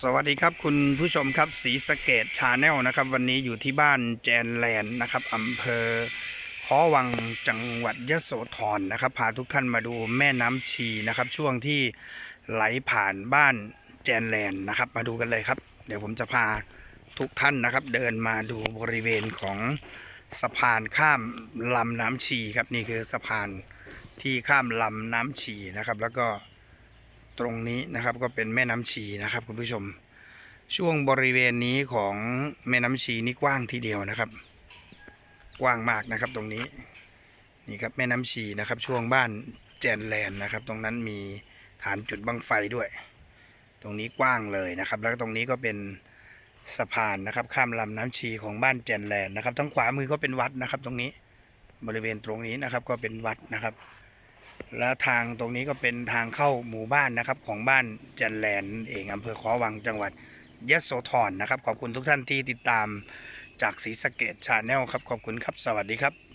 สวัสดีครับคุณผู้ชมครับสีสเกตชาแนลนะครับ วันนี้อยู่ที่บ้านแจนแลนด์นะครับอำเภอขอวังจังหวัดยโสธรนะครับพาทุกท่านมาดูแม่น้ำชีนะครับ ช่วงที่ไหลผ่านบ้านแจนแลนด์นะครับ มาดูกันเลยครับ เดี๋ยวผมจะพาทุกท่านนะครับ เดินมาดูบริเวณของสะพานข้ามลำน้ำชีครับนี่คือสะพานที่ข้ามลำน้ำชีนะครับ แล้วก็ ตรงนี้นะครับก็เป็นแม่น้ำชีนะครับคุณผู้ชม ช่วงบริเวณนี้ของแม่น้ำชีนี่กว้างทีเดียวนะครับ กว้างมากนะครับตรงนี้นี่ครับแม่น้ำชีนะครับ ช่วงบ้านแจนแลนนะครับ ตรงนั้นมีฐานจุดบังไฟด้วย ตรงนี้กว้างเลยนะครับ แล้วก็ตรงนี้ก็เป็นสะพานนะครับ ข้ามลำน้ำชีของบ้านแจนแลนนะครับทั้งขวามือก็เป็นวัดนะครับ ตรงนี้บริเวณตรงนี้นะครับก็เป็นวัดนะครับ และทางตรงนี้ก็เป็นทางเข้าหมู่บ้านนะครับ ของบ้านจันแลนเองอำเภอขอวังจังหวัดยะโสธรนะครับ ขอบคุณทุกท่านที่ติดตามจากศรีสะเกดชาแนลครับ ขอบคุณครับ สวัสดีครับ